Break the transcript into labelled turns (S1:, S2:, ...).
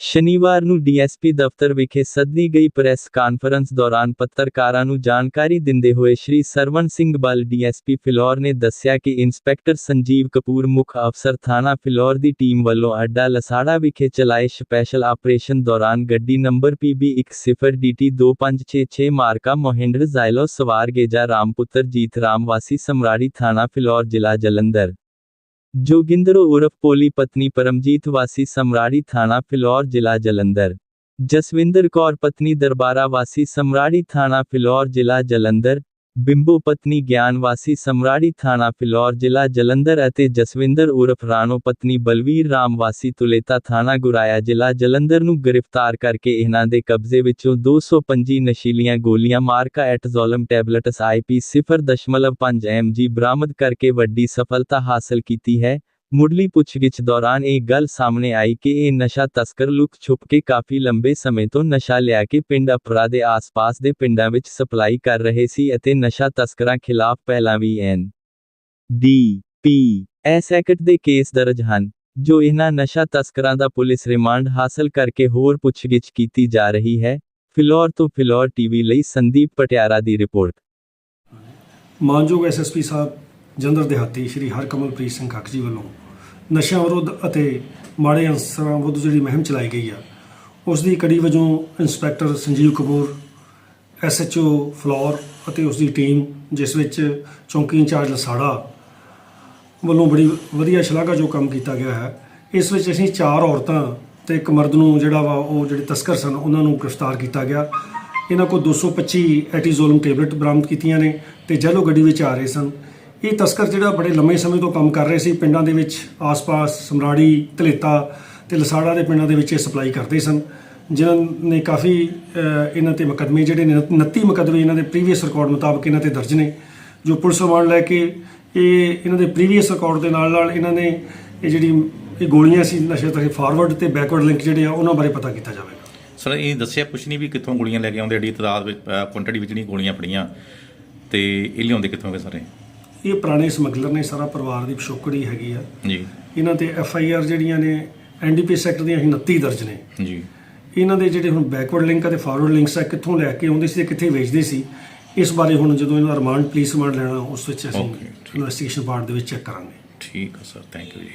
S1: ਸ਼ਨੀਵਾਰ ਨੂੰ ਡੀਐਸਪੀ ਦਫ਼ਤਰ ਵਿਖੇ ਸੱਦੀ ਗਈ ਪ੍ਰੈਸ ਕਾਨਫਰੰਸ ਦੌਰਾਨ ਪੱਤਰਕਾਰਾਂ ਨੂੰ ਜਾਣਕਾਰੀ ਦਿੰਦੇ ਹੋਏ ਸ਼੍ਰੀ ਸਰਵਣ ਸਿੰਘ ਬਲ ਡੀਐਸਪੀ ਫਿਲੌਰ ਨੇ ਦੱਸਿਆ ਕਿ ਇੰਸਪੈਕਟਰ ਸੰਜੀਵ ਕਪੂਰ ਮੁੱਖ ਅਫਸਰ ਥਾਣਾ ਫਿਲੌਰ ਦੀ ਟੀਮ ਵੱਲੋਂ ਅੱਡਾ ਲਸਾੜਾ ਵਿਖੇ ਚਲਾਏ ਸਪੈਸ਼ਲ ਆਪਰੇਸ਼ਨ ਦੌਰਾਨ ਗੱਡੀ ਨੰਬਰ PB10DT 2566 ਮਾਰਕਾ ਮੋਹਿੰਦਰ ਜ਼ਾਇਲੋ ਸਵਾਰ ਗੇਜਾ ਰਾਮਪੁੱਤਰ ਜੀਤ ਰਾਮ ਵਾਸੀ ਸਮਰਾੜੀ ਥਾਣਾ ਫਿਲੌਰ ਜ਼ਿਲ੍ਹਾ ਜਲੰਧਰ। ਜੋਗਿੰਦਰੋ ਉਰਫ ਪੋਲੀ ਪਤਨੀ ਪਰਮਜੀਤ ਵਾਸੀ ਸਮਰਾੜੀ ਥਾਣਾ ਫਿਲੌਰ ਜ਼ਿਲ੍ਹਾ ਜਲੰਧਰ ਜਸਵਿੰਦਰ ਕੌਰ ਪਤਨੀ ਦਰਬਾਰਾ ਵਾਸੀ ਸਮਰਾੜੀ ਥਾਣਾ ਫਿਲੌਰ ਜ਼ਿਲ੍ਹਾ ਜਲੰਧਰ ਬਿੰਬੋ ਪਤਨੀ ਗਿਆਨ ਵਾਸੀ ਸਮਰਾੜੀ ਥਾਣਾ ਫਿਲੌਰ ਜ਼ਿਲ੍ਹਾ ਜਲੰਧਰ ਅਤੇ ਜਸਵਿੰਦਰ ਉਰਫ ਰਾਣੋ ਪਤਨੀ ਬਲਵੀਰ ਰਾਮ ਵਾਸੀ ਤੁਲੇਤਾ ਥਾਣਾ ਗੁਰਾਇਆ ਜ਼ਿਲ੍ਹਾ ਜਲੰਧਰ ਨੂੰ ਗ੍ਰਿਫਤਾਰ ਕਰਕੇ ਇਹਨਾਂ ਦੇ ਕਬਜ਼ੇ ਵਿੱਚੋਂ 225 ਨਸ਼ੀਲੀਆਂ ਗੋਲੀਆਂ ਮਾਰਕਾ ਐਟਜ਼ੋਲਮ ਟੈਬਲੇਟਸ ਆਈਪੀ 0.5 mg ਬਰਾਮਦ ਕਰਕੇ ਵੱਡੀ ਸਫਲਤਾ ਹਾਸਲ ਕੀਤੀ ਹੈ। ਮੁੱਢਲੀ ਪੁੱਛਗਿੱਛ ਦੌਰਾਨ ਇਹ ਗੱਲ ਸਾਹਮਣੇ ਆਈ ਕਿ ਇਹ ਨਸ਼ਾ ਤਸਕਰ ਲੁਕ ਛੁਪ ਕੇ ਕਾਫੀ ਲੰਬੇ ਸਮੇਂ ਤੋਂ ਨਸ਼ਾ ਲਿਆ ਕੇ ਪਿੰਡ ਅਪਰਾ ਦੇ ਆਸ-ਪਾਸ ਦੇ ਪਿੰਡਾਂ ਵਿੱਚ ਸਪਲਾਈ ਕਰ ਰਹੇ ਸੀ ਅਤੇ ਨਸ਼ਾ ਤਸਕਰਾਂ ਖਿਲਾਫ ਪਹਿਲਾਂ ਵੀ N D P S act ਦੇ ਕੇਸ ਦਰਜ ਹਨ, ਜੋ ਇਹਨਾਂ ਨਸ਼ਾ ਤਸਕਰਾਂ ਦਾ ਪੁਲਿਸ ਰਿਮਾਂਡ ਹਾਸਲ ਕਰਕੇ ਹੋਰ ਪੁੱਛਗਿੱਛ ਕੀਤੀ ਜਾ ਰਹੀ ਹੈ। ਫਿਲੌਰ ਤੋਂ ਫਿਲੌਰ ਟੀਵੀ ਲਈ ਸੰਦੀਪ ਪਟਿਆਰਾ ਦੀ ਰਿਪੋਰਟ।
S2: ਮਾਨਯੋਗ ਐਸਐਸਪੀ ਸਾਹਿਬ ਜੰਦਰ ਦਿਹਾਤੀ ਸ਼੍ਰੀ ਹਰਕਮਲਪ੍ਰੀਤ ਸਿੰਘ ਖੱਖ ਜੀ ਵੱਲੋਂ ਨਸ਼ਿਆਂ ਵਿਰੁੱਧ ਅਤੇ ਮਾੜੇ ਅਨਸਰਾਂ ਵਿਰੁੱਧ ਜਿਹੜੀ ਮੁਹਿੰਮ ਚਲਾਈ ਗਈ ਆ, ਉਸ ਦੀ ਕੜੀ ਵਜੋਂ ਇੰਸਪੈਕਟਰ ਸੰਜੀਵ ਕਪੂਰ ਐਸਐਚਓ ਫਲੋਰ ਅਤੇ ਉਸ ਦੀ ਟੀਮ, ਜਿਸ ਵਿੱਚ ਚੌਂਕੀ ਇੰਚਾਰਜ ਲਸਾੜਾ ਵੱਲੋਂ ਬੜੀ ਵਧੀਆ ਸ਼ਲਾਘਾਯੋਗ ਕੰਮ ਕੀਤਾ ਗਿਆ ਹੈ, ਇਸ ਵਿੱਚ ਅਸੀਂ ਚਾਰ ਔਰਤਾਂ ਤੇ ਇੱਕ ਮਰਦ ਨੂੰ ਜਿਹੜਾ ਵਾ ਉਹ ਜਿਹੜੇ ਤਸਕਰ ਸਨ, ਉਹਨਾਂ ਨੂੰ ਗ੍ਰਿਫਤਾਰ ਕੀਤਾ ਗਿਆ। ਇਹਨਾਂ ਕੋਲ 225 ਐਟੀਜ਼ੋਲਮ ਟੈਬਲੇਟ ਬਰਾਮਦ ਕੀਤੀਆਂ ਨੇ ਤੇ ਜੈਲੋ ਗੱਡੀ ਵਿੱਚ ਆ ਰਹੇ ਸਨ। ਇਹ ਤਸਕਰ ਜਿਹੜਾ ਬੜੇ ਲੰਮੇ ਸਮੇਂ ਤੋਂ ਕੰਮ ਕਰ ਰਹੇ ਸੀ, ਪਿੰਡਾਂ ਦੇ ਵਿੱਚ ਆਸ-ਪਾਸ, ਸਮਰਾੜੀ, ਧਲੇਤਾ ਤੇ ਲਸਾੜਾ ਦੇ ਪਿੰਡਾਂ ਦੇ ਵਿੱਚ ਇਹ ਸਪਲਾਈ ਕਰਦੇ ਸਨ। ਜਿਨ੍ਹਾਂ ਨੇ ਕਾਫੀ ਇਹਨਾਂ ਤੇ ਮੁਕੱਦਮੇ ਜਿਹੜੇ ਨੇ 29 ਮੁਕੱਦਮੇ ਇਹਨਾਂ ਦੇ ਪ੍ਰੀਵੀਅਸ ਰਿਕਾਰਡ ਮੁਤਾਬਕ ਇਹਨਾਂ ਤੇ ਦਰਜ ਨੇ, ਜੋ ਪੁਲਿਸ ਰਿਮਾਂਡ ਲੈ ਕੇ ਇਹ ਇਹਨਾਂ ਦੇ ਪ੍ਰੀਵੀਅਸ ਰਿਕਾਰਡ ਦੇ ਨਾਲ ਨਾਲ ਇਹਨਾਂ ਨੇ ਇਹ ਜਿਹੜੀ ਇਹ ਗੋਲੀਆਂ ਸੀ, ਨਸ਼ੇ ਤੱਕ ਫਾਰਵਰਡ ਤੇ ਬੈਕਵਰਡ ਲਿੰਕ ਜਿਹੜੇ ਆ, ਉਹਨਾਂ ਬਾਰੇ ਪਤਾ ਕੀਤਾ ਜਾਵੇਗਾ।
S3: ਸਰ, ਇਹ ਦੱਸਿਆ ਕੁਛ ਨਹੀਂ ਵੀ ਕਿੱਥੋਂ ਗੋਲੀਆਂ ਲੈ ਕੇ ਆਉਂਦੇ? ਏਡੀ ਤਾਦਾਦ ਵਿੱਚ ਕੁਆਂਟੀਟੀ ਵਿੱਚ ਨਹੀਂ ਗੋਲੀਆਂ ਫੜੀਆਂ ਤੇ ਇਹ ਲਿਆਉਂਦੇ ਕਿੱਥੋਂ ਗਏ ਸਾਰੇ?
S2: ਇਹ ਪੁਰਾਣੇ ਸਮਗਲਰ ਨੇ ਸਾਰਾ ਪਰਿਵਾਰ ਦੀ ਪਿਛੋਕੜੀ ਹੈਗੀ ਆ।
S3: ਜੀ।
S2: ਇਹਨਾਂ ਤੇ ਐਫ ਆਈ ਆਰ ਜਿਹੜੀਆਂ ਨੇ ਐਨਡੀਪੀਐਸ ਐਕਟ ਦੀਆਂ 29 ਦਰਜ ਨੇ।
S3: ਜੀ।
S2: ਇਹਨਾਂ ਦੇ ਜਿਹੜੇ ਹੁਣ ਬੈਕਵਰਡ ਲਿੰਕ ਅਤੇ ਫਾਰਵਰਡ ਲਿੰਕਸ ਆ ਕਿੱਥੋਂ ਲੈ ਕੇ ਆਉਂਦੇ ਸੀ ਤੇ ਕਿੱਥੇ ਵੇਚਦੇ ਸੀ ਇਸ ਬਾਰੇ ਹੁਣ ਜਦੋਂ ਇਹਨਾਂ ਦਾ ਰਿਮਾਂਡ ਪੁਲਿਸ ਰਿਮਾਂਡ ਲੈਣਾ ਉਸ ਵਿੱਚ ਅਸੀਂ। ਇਨਵੈਸਟੀਗੇਸ਼ਨ ਪਾਰਟ ਦੇ ਵਿੱਚ ਚੈੱਕ ਕਰਾਂਗੇ।
S3: ਠੀਕ ਆ ਸਰ ਥੈਂਕ ਯੂ ਜੀ।